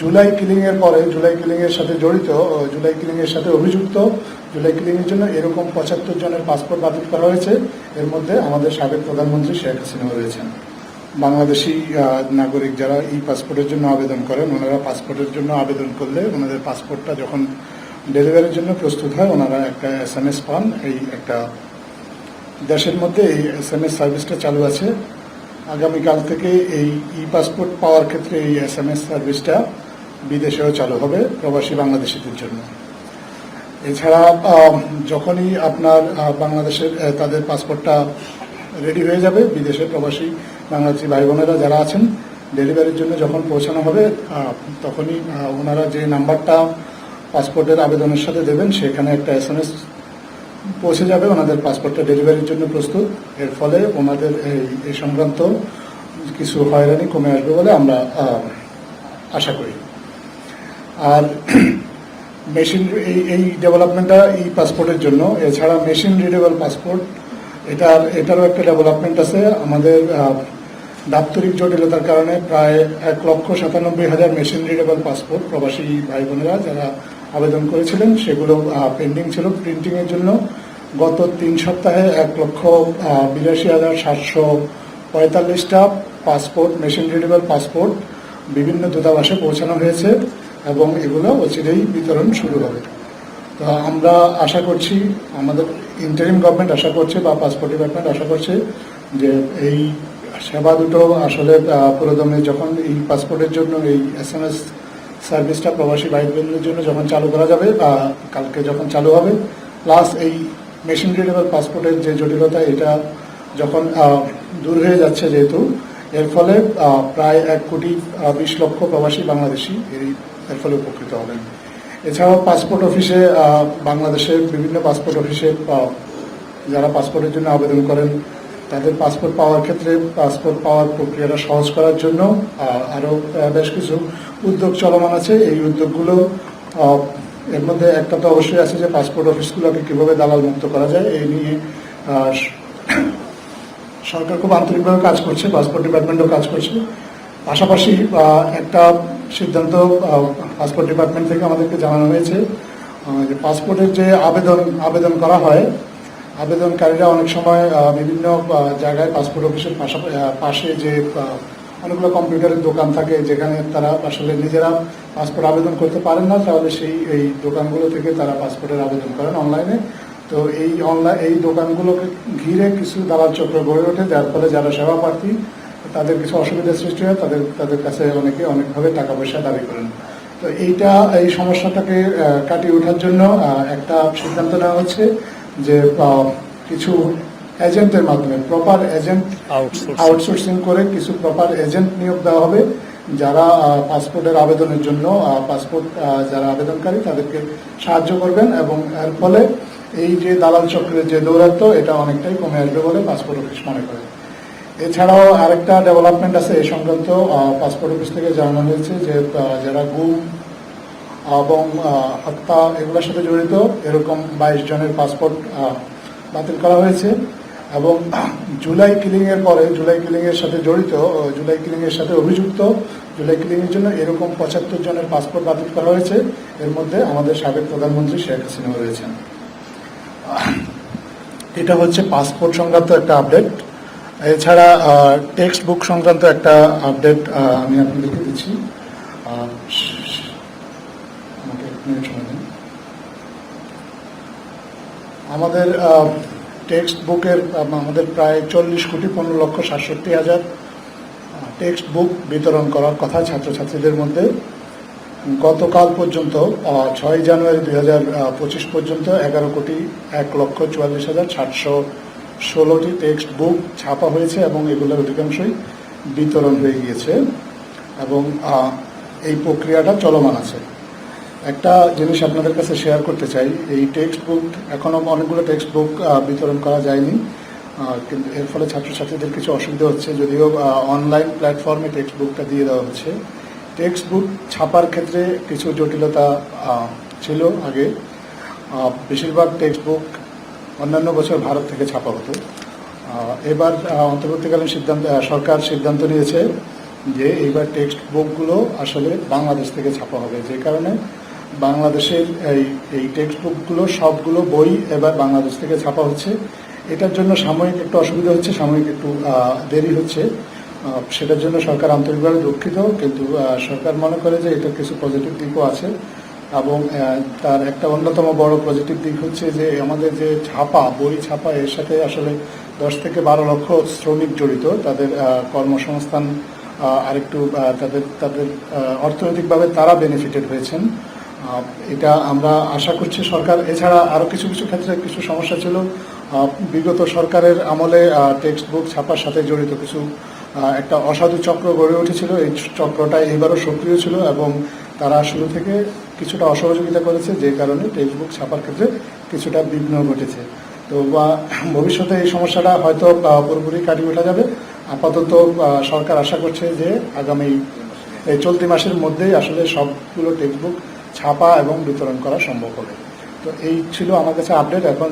July killing এর পরে, July killing এর সাথে জড়িত জুলাই কিলিং এর সাথে অভিযুক্ত, জুলাই কিলিং এর জন্য এরকম পঁচাত্তর জনের পাসপোর্ট বাতিল করা হয়েছে। এর মধ্যে আমাদের সাবেক প্রধানমন্ত্রী শেখ হাসিনা রয়েছেন। বাংলাদেশি নাগরিক যারা এই পাসপোর্টের জন্য আবেদন করেন, ওনারা পাসপোর্টের জন্য আবেদন করলে ওনাদের পাসপোর্টটা যখন ডেলিভারির জন্য প্রস্তুত হয়, ওনারা একটা এস এম এস পান। এই একটা দেশের মধ্যে এই এস এম এস সার্ভিসটা চালু আছে। আগামীকাল থেকে এই ই পাসপোর্ট পাওয়ার ক্ষেত্রে এই এস এম এস সার্ভিসটা বিদেশেও চালু হবে, প্রবাসী বাংলাদেশিদের জন্য। এছাড়া যখনই আপনার বাংলাদেশের তাদের পাসপোর্টটা রেডি হয়ে যাবে, বিদেশের প্রবাসী বাংলাদেশি ভাই বোনেরা যারা আছেন, ডেলিভারির জন্য যখন পৌঁছানো হবে তখনই ওনারা যে নাম্বারটা পাসপোর্টের আবেদনের সাথে দেবেন, সেখানে একটা এস এম এস পৌঁছে যাবে, ওনাদের পাসপোর্টটা ডেলিভারির জন্য প্রস্তুত। এর ফলে ওনাদের এই এই সংক্রান্ত কিছু হয়রানি কমে আসবে বলে আমরা আশা করি। আর মেশিন এই এই ডেভেলপমেন্টটা এই পাসপোর্টের জন্য। এছাড়া মেশিন রিডেবল পাসপোর্ট, এটার, এটারও একটা ডেভেলপমেন্ট আছে। আমাদের দাপ্তরিক জটিলতার কারণে প্রায় এক লক্ষ সাতানব্বই হাজার মেশিন রিডেবল পাসপোর্ট প্রবাসী ভাই বোনেরা যারা আবেদন করেছিলেন, সেগুলো পেন্ডিং ছিল প্রিন্টিংয়ের জন্য। গত তিন সপ্তাহে এক লক্ষ বিরাশি হাজার সাতশো পঁয়তাল্লিশটা পাসপোর্ট, মেশিন রিডেবল পাসপোর্ট বিভিন্ন দূতাবাসে পৌঁছানো হয়েছে। এবং এগুলো অচিরেই বিতরণ শুরু হবে। তো আমরা আশা করছি, আমাদের ইন্টারিম গভর্নমেন্ট আশা করছে বা পাসপোর্ট ডিপার্টমেন্ট আশা করছে যে এই সেবা দুটো আসলে পুরোদমে যখন এই পাসপোর্টের জন্য, এই এস এম এস সার্ভিসটা প্রবাসী ভাই বোনদের জন্য যখন চালু করা যাবে বা কালকে যখন চালু হবে প্লাস এই মেশিন রিডেবল পাসপোর্টের যে জটিলতা, এটা যখন দূর হয়ে যাচ্ছে যেহেতু এর ফলে প্রায় এক কোটি বিশ লক্ষ প্রবাসী বাংলাদেশি এই, এর ফলে উপকৃত হবেন এছাড়াও পাসপোর্ট অফিসে বাংলাদেশের বিভিন্ন পাসপোর্ট অফিসে যারা পাসপোর্টের জন্য আবেদন করেন, তাদের পাসপোর্ট পাওয়ার ক্ষেত্রে পাসপোর্ট পাওয়ার প্রক্রিয়াটা সহজ করার জন্য আরও বেশ কিছু উদ্যোগ চলমান আছে। এই উদ্যোগগুলো এর মধ্যে একটা তো অবশ্যই আছে যে পাসপোর্ট অফিসগুলোকে কীভাবে দালাল মুক্ত করা যায় এই নিয়ে সরকার খুব আন্তরিকভাবে কাজ করছে, পাসপোর্ট ডিপার্টমেন্টও কাজ করছে। পাশাপাশি একটা সিদ্ধান্ত পাসপোর্ট ডিপার্টমেন্ট থেকে আমাদেরকে জানানো হয়েছে যে পাসপোর্টের যে আবেদন আবেদন করা হয়, আবেদনকারীরা অনেক সময় বিভিন্ন জায়গায় পাসপোর্ট অফিসের পাশে যে অনেকগুলো কম্পিউটারের দোকান থাকে, যেখানে তারা আসলে নিজেরা পাসপোর্ট আবেদন করতে পারেন না, তাহলে সেই, এই দোকানগুলো থেকে তারা পাসপোর্টের আবেদন করেন অনলাইনে। তো এই অনলাইন এই দোকানগুলোকে ঘিরে কিছু দালাল চক্র গড়ে ওঠে যার ফলে যারা সেবা প্রার্থী তাদের কিছু অসুবিধার সৃষ্টি হয় তাদের তাদের কাছে অনেকে অনেকভাবে টাকা পয়সা দাবি করেন। তো এইটা এই সমস্যাটাকে কাটিয়ে ওঠার জন্য একটা সিদ্ধান্ত নেওয়া হচ্ছে যে কিছু এজেন্টের মাধ্যমে প্রপার এজেন্ট আউটসোর্সিং করে কিছু প্রপার এজেন্ট নিয়োগ দেওয়া হবে। যারা পাসপোর্টের আবেদনের জন্য পাসপোর্ট যারা আবেদনকারী, তাদেরকে সাহায্য করবেন এবং এর ফলে এই যে দালাল চক্রের যে দৌরাত্ম, এটা অনেকটাই কমে আসবে বলে পাসপোর্ট অফিস মনে করে। এছাড়াও আরেকটা ডেভেলপমেন্ট আছে এই সংক্রান্ত পাসপোর্ট অফিস থেকে জানানো হয়েছে যে যারা গুম এবং হত্যা এগুলোর সাথে জড়িত, এরকম বাইশ জনের পাসপোর্ট বাতিল করা হয়েছে। এবং জুলাই কিলিং এর পরে, জুলাই কিলিং এর সাথে জড়িত জুলাই কিলিং এর সাথে অভিযুক্ত, জুলাই কিলিং এর জন্য এরকম পঁচাত্তর জনের পাসপোর্ট বাতিল করা হয়েছে। এর মধ্যে আমাদের সাবেক প্রধানমন্ত্রী শেখ হাসিনা রয়েছেন। এটা হচ্ছে পাসপোর্ট সংক্রান্ত একটা আপডেট এছাড়া টেক্সট বুক সংক্রান্ত একটা আপডেট আমি আপনাদেরকে দিচ্ছি। আমাদের টেক্সট বুকের আমাদের প্রায় চল্লিশ কোটি পনেরো লক্ষ সাতষট্টি হাজার টেক্সট বুক বিতরণ করার কথা ছাত্রছাত্রীদের মধ্যে। গতকাল পর্যন্ত ছয় জানুয়ারি দুই হাজার পঁচিশ পর্যন্ত এগারো কোটি এক লক্ষ চুয়াল্লিশ হাজার সাতশো ষোলোটি টেক্সট বুক ছাপা হয়েছে এবং এগুলোর অধিকাংশই বিতরণ হয়ে গিয়েছে এবং এই প্রক্রিয়াটা চলমান আছে। একটা জিনিস আপনাদের কাছে শেয়ার করতে চাই। এই টেক্সট বুক এখনও অনেকগুলো টেক্সট বুক বিতরণ করা যায়নি। কিন্তু এর ফলে ছাত্রছাত্রীদের কিছু অসুবিধা হচ্ছে। যদিও অনলাইন প্ল্যাটফর্মে টেক্সট বুকটা দিয়ে দেওয়া হচ্ছে। টেক্সট বুক ছাপার ক্ষেত্রে কিছু জটিলতা ছিল আগে। বেশিরভাগ টেক্সট বুক অন্যান্য বছর ভারত থেকে ছাপা হতো। এবার অন্তর্বর্তীকালীন সিদ্ধান্ত সরকার সিদ্ধান্ত নিয়েছে যে এইবার টেক্সট বুকগুলো আসলে বাংলাদেশ থেকে ছাপা হবে। যে কারণে বাংলাদেশের এই এই টেক্সট বুকগুলো সবগুলো বই এবার বাংলাদেশ থেকে ছাপা হচ্ছে। এটার জন্য সাময়িক একটু অসুবিধা হচ্ছে, সাময়িক একটু দেরি হচ্ছে। সেটার জন্য সরকার আন্তরিকভাবে দুঃখিত, কিন্তু সরকার মনে করে যে এটা কিছু পজিটিভ দিকও আছে এবং তার একটা অন্যতম বড় পজিটিভ দিক হচ্ছে যে আমাদের যে ছাপা, বই ছাপা, এর সাথে আসলে দশ থেকে বারো লক্ষ শ্রমিক জড়িত। তাদের কর্মসংস্থান আরেকটু তাদের তাদের অর্থনৈতিকভাবে তারা বেনিফিটেড হয়েছেন। এটা আমরা আশা করছি সরকার, এছাড়া আরও কিছু কিছু ক্ষেত্রে কিছু সমস্যা ছিল। বিগত সরকারের আমলে টেক্সট বুক ছাপার সাথে জড়িত কিছু একটা অসাধু চক্র গড়ে উঠেছিল। এই চক্রটা এবারও সক্রিয় ছিল এবং তারা শুরু থেকে কিছুটা অসহযোগিতা করেছে, যে কারণে টেক্সট বুক ছাপার ক্ষেত্রে কিছুটা বিঘ্ন ঘটেছে। তো, বা, ভবিষ্যতে এই সমস্যাটা হয়তো পুরোপুরি কাটিয়ে ওঠা যাবে। আপাতত সরকার আশা করছে যে আগামী, এই চলতি মাসের মধ্যেই আসলে সবগুলো টেক্সট বুক ছাপা এবং বিতরণ করা সম্ভব হবে। তো এই ছিল আমার কাছে আপডেট এখন